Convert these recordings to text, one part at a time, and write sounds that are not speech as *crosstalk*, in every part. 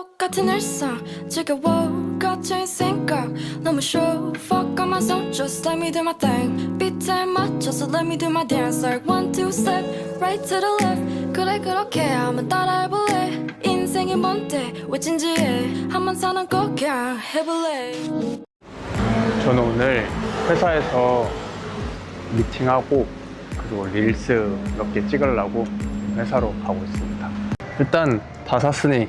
똑같은 일상 지겨워 갇혀인 생각. 너무 show fuck on my zone just let me do my thing. 비트에 맞춰서 let me do my dance. Like one two step right to the left. 그래 그렇게 한번 따라해볼래? 인생이 뭔데? 왜 진지해? 한 번 사는 거 그냥 해볼래? 저는 오늘 회사에서 미팅하고 그리고 릴스 몇 개 찍으려고 회사로 가고 있습니다. 일단 다 샀으니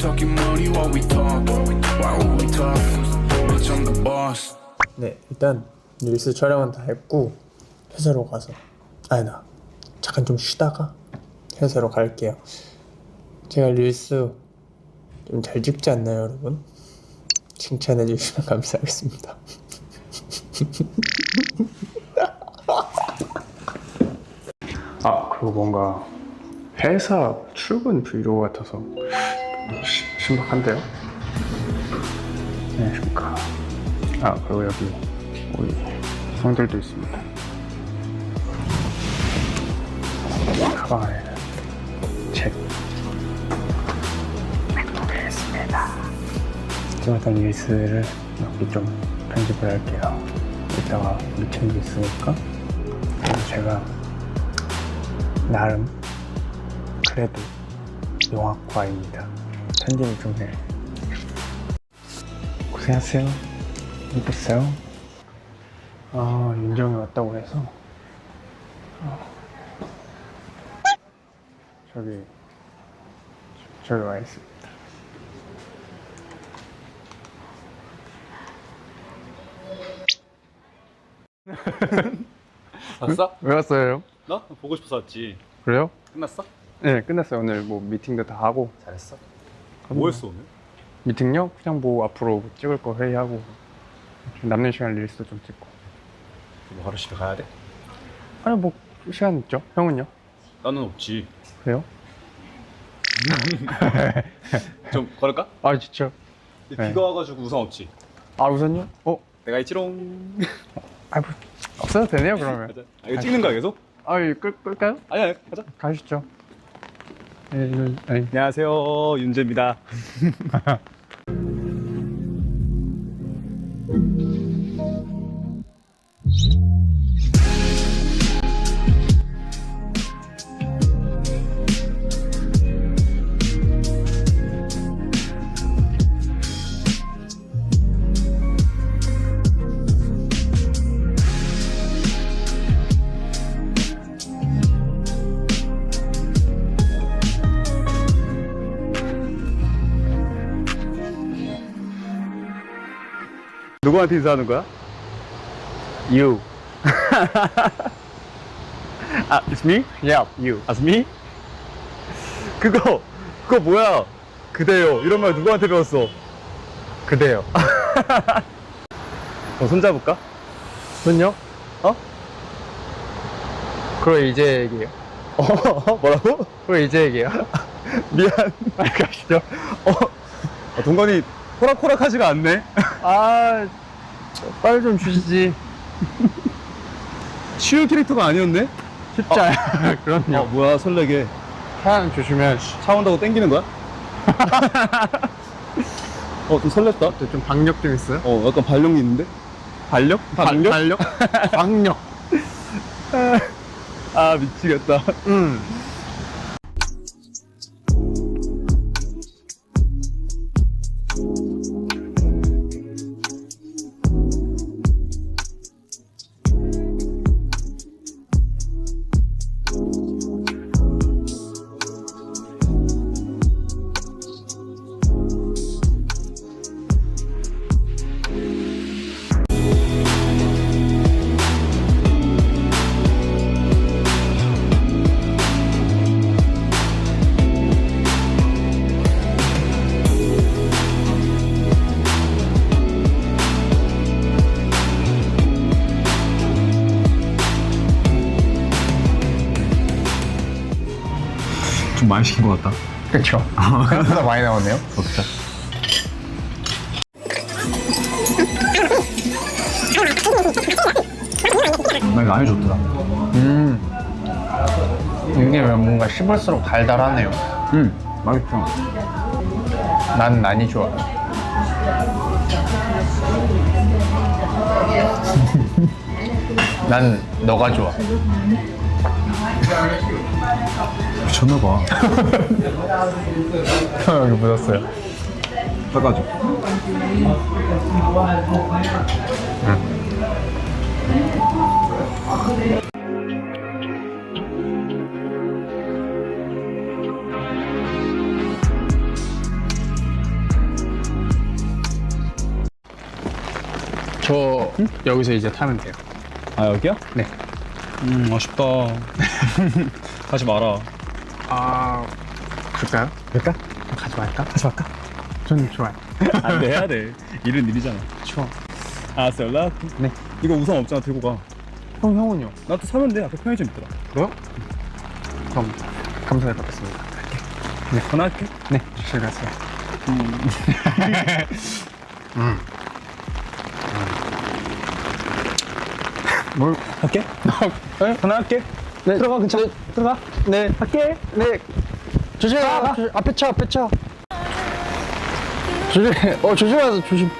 talking money, why we talk? Why would we talk? Bitch, I'm the boss. 네, 일단 릴스 촬영은 다 했고 회사로 가서 아니 나 잠깐 좀 쉬다가 회사로 갈게요. 제가 릴스 좀 잘 찍지 않나요, 여러분? 칭찬해 주시면 감사하겠습니다. 아, 그리고 뭔가 회사 출근 브이로그 같아서 시- 신박한데요? 안녕하십니까. 아 그리고 여기 우리 성들도 있습니다. 가방 안에는 책. 좀 일단 릴스를 여기 좀 편집을 할게요. 이따가 미팅도 있으니까 그리고 제가 나름 그래도 영화과입니다. 편집을 좀 해. 고생하세요. 이뻤어요? 아, 윤정이 왔다고 해서. 어. 저기, 저- 저기 와 있습니다. *laughs* 봤어? 왜 왔어요? 너? 보고 싶어서 왔지. 그래요? 끝났어? 네, 끝났어요. 오늘 뭐 미팅도 다 하고. 잘했어. 뭐 했어 오늘? 미팅요? 그냥 뭐 앞으로 찍을 거 회의하고. 남는 시간 릴스도 좀 찍고. 뭐 하루 집에 가야 돼? 아니, 뭐, 시간 있죠? 형은요? 나는 없지. 그래요? *laughs* 좀 걸을까? 아, 진짜. 네. 비가 와가지고 우산 없지. 아, 우선요? 어? 내가 있지롱. 아, 뭐, 없어도 되네요, 그러면. *laughs* 아, 이거 찍는 거야 계속? 아, 이거 끌, 끌까요? 아니야, 아니야. 가자. 가시죠. 네, 아니. 안녕하세요, 윤재입니다. *laughs* 누구한테 인사하는 거야? You. *laughs* 아, it's me? Yeah, you. 아스미 그거 그거 뭐야? 그대요. 이런 말 누구한테 배웠어? 그대요. *laughs* 어, 손잡을까? 손요? 어? 그럼 이제 얘기해요. *laughs* 어? 뭐라고? 그럼 이제 얘기해요. 미안. 가시죠. 어? 아, 동건이 호락호락하지가 않네. 아, 빨리 좀 주시지. 쉬운 캐릭터가 아니었네. 쉽지 않아요. *laughs* 그럼요. 어, 뭐야 설레게. 하나 주시면 차 온다고 땡기는 거야? *laughs* 어, 좀 설렜다. 좀 박력 좀 있어요? 어, 약간 발령이 있는데? 발력? 발력? 박력? *laughs* 박력. 아, 미치겠다. 음. 많이 시킨 것 같다. 그쵸 *laughs* 생각보다 많이 나오네요 좋다. 나 이거 안해 좋더라. 이게 뭔가 씹을수록 달달하네요 응, 맛있어. 난 난이 좋아 *laughs* 난 너가 좋아 미쳤나봐. 여기 묻었어요 닦아줘. 저 여기서 이제 타면 돼요 아, 여기야? 네. 음, 아쉽다. *laughs* 가지 마라. 아 그럴까요? 될까? 가지 말까? 가지 말까? 전 좋아요 *laughs* 안 돼, 해야 돼. 일은 일이잖아. 추워 알았어, 연락. 네. 이거 우산 없잖아, 들고 가. 형 형은요? 나도 사면 돼. 앞에 편의점 있더라. 그래요? 그럼 감사해 받겠습니다 네. 전화할게. 네 조심히 가세요 뭘 할게. 네? 전화할게. 네, 들어가 괜찮아 들어가. 네. 할게. 네. 조심해. 조심, 앞에 차 앞에 차. 조심 어 조심하세요. 조심